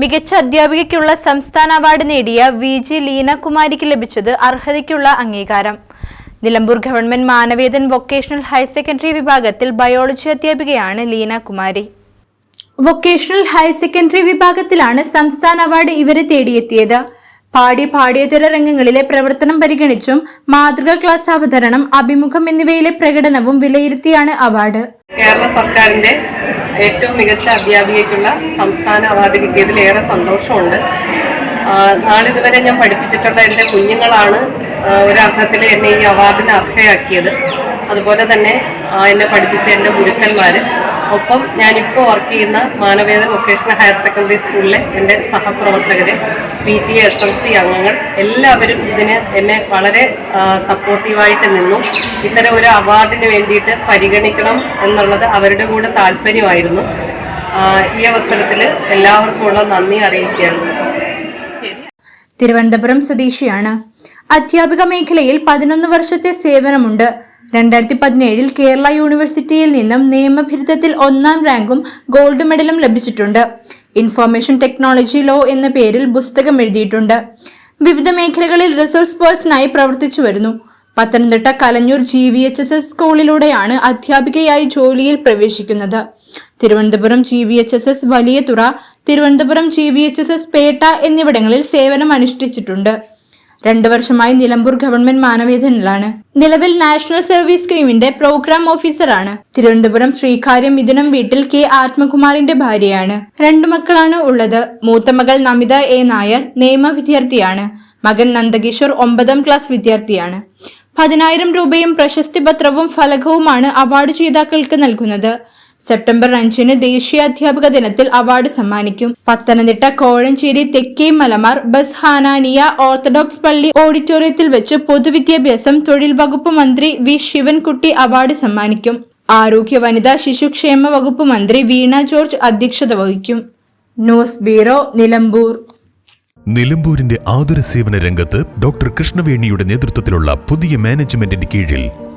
മികച്ച അധ്യാപികയ്ക്കുള്ള സംസ്ഥാന അവാർഡ് നേടിയ വി ജി ലീനകുമാരിക്ക് ലഭിച്ചത് അർഹതയ്ക്കുള്ള അംഗീകാരം. Nilambur government Manavedan vocational higher secondary വിഭാഗത്തിൽ ബയോളജി അധ്യാപികയാണ് ലീനകുമാരി. വൊക്കേഷണൽ ഹയർ സെക്കൻഡറി വിഭാഗത്തിലാണ് സംസ്ഥാന അവാർഡ് ഇവരെ തേടിയെത്തിയത്. പാടി പാടിയതര രംഗങ്ങളിലെ പ്രവർത്തനം പരിഗണിച്ചും മാതൃകാ ക്ലാസ് അവതരണം അഭിമുഖം എന്നിവയിലെ പ്രകടനവും വിലയിരുത്തിയാണ് അവാർഡ്. കേരള സർക്കാരിന്റെ ഏറ്റവും മികച്ച അധ്യാപികയ്ക്കുള്ള സംസ്ഥാന അവാർഡ് കിട്ടിയതിൽ ഏറെ സന്തോഷമുണ്ട് നാളിതുവരെ ഞാൻ പഠിപ്പിച്ചിട്ടുള്ള എന്റെ കുഞ്ഞുങ്ങളാണ് ഒരർത്ഥത്തിൽ എന്നെ ഈ അവാർഡിന് അർഹയാക്കിയത്. അതുപോലെ തന്നെ എന്നെ പഠിപ്പിച്ച എന്റെ ഗുരുക്കന്മാർ ഒപ്പം ഞാനിപ്പോൾ വർക്ക് ചെയ്യുന്ന മാനവേദ വൊക്കേഷണൽ ഹയർ സെക്കൻഡറി സ്കൂളിലെ എന്റെ സഹപ്രവർത്തകർ P T S M C അംഗങ്ങൾ എല്ലാവരും ഇതിന് എന്നെ വളരെ സപ്പോർട്ടീവായിട്ട് നിന്നു. ഇത്തരം ഒരു അവാർഡിന് വേണ്ടിയിട്ട് പരിഗണിക്കണം എന്നുള്ളത് അവരുടെ കൂടെ താല്പര്യമായിരുന്നു. ഈ അവസരത്തിൽ എല്ലാവർക്കും ഉള്ള നന്ദി അറിയിക്കുകയാണ്. തിരുവനന്തപുരം സ്വദേശിയാണ്. അധ്യാപിക മേഖലയിൽ പതിനൊന്ന് വർഷത്തെ സേവനമുണ്ട്. രണ്ടായിരത്തി പതിനേഴിൽ കേരള യൂണിവേഴ്സിറ്റിയിൽ നിന്നും നിയമബിരുദത്തിൽ ഒന്നാം റാങ്കും ഗോൾഡ് മെഡലും ലഭിച്ചിട്ടുണ്ട്. ഇൻഫർമേഷൻ ടെക്നോളജി ലോ എന്ന പേരിൽ പുസ്തകം എഴുതിയിട്ടുണ്ട്. വിവിധ മേഖലകളിൽ റിസോഴ്സ് പേഴ്സണായി പ്രവർത്തിച്ചു വരുന്നു. Pathanamthitta Kalanjoor G V H S S സ്കൂളിലൂടെയാണ് അധ്യാപികയായി ജോലിയിൽ പ്രവേശിക്കുന്നത്. Thiruvananthapuram G V H S S Valiyathura Thiruvananthapuram G V H S S Pettah എന്നിവിടങ്ങളിൽ സേവനം അനുഷ്ഠിച്ചിട്ടുണ്ട് രണ്ടു വർഷമായി നിലമ്പൂർ ഗവൺമെന്റ് മാനവേദനിലാണ് നിലവിൽ നാഷണൽ സർവീസ് സ്കീമിന്റെ പ്രോഗ്രാം ഓഫീസറാണ്. തിരുവനന്തപുരം ശ്രീകാര്യം മിഥുനം വീട്ടിൽ കെ ആത്മകുമാറിന്റെ ഭാര്യയാണ്. രണ്ടു മക്കളാണ് ഉള്ളത്. മൂത്ത മകൾ നമിത എ നായർ നിയമ വിദ്യാർത്ഥിയാണ്. മകൻ നന്ദകിഷോർ ഒമ്പതാം ക്ലാസ് വിദ്യാർത്ഥിയാണ്. പതിനായിരം രൂപയും പ്രശസ്തി പത്രവും ഫലകവുമാണ് അവാർഡ് ജേതാക്കൾക്ക് നൽകുന്നത്. സെപ്റ്റംബർ അഞ്ചിന് ദേശീയ അധ്യാപക ദിനത്തിൽ അവാർഡ് സമ്മാനിക്കും. പത്തനംതിട്ട കോഴഞ്ചേരി തെക്കേ മലമാർ ബസ് ഹാനാനിയ ഓർത്തഡോക്സ് പള്ളി ഓഡിറ്റോറിയത്തിൽ വെച്ച് പൊതുവിദ്യാഭ്യാസം തൊഴിൽ വകുപ്പ് മന്ത്രി വി ശിവൻകുട്ടി അവാർഡ് സമ്മാനിക്കും. ആരോഗ്യ വനിതാ ശിശുക്ഷേമ വകുപ്പ് മന്ത്രി വീണ ജോർജ് അധ്യക്ഷത വഹിക്കും. News bureau Nilambur. നിലമ്പൂരിന്റെ ആതുര സേവന രംഗത്ത് ഡോക്ടർ കൃഷ്ണവേണിയുടെ നേതൃത്വത്തിലുള്ള പുതിയ മാനേജ്മെന്റിന്റെ കീഴിൽ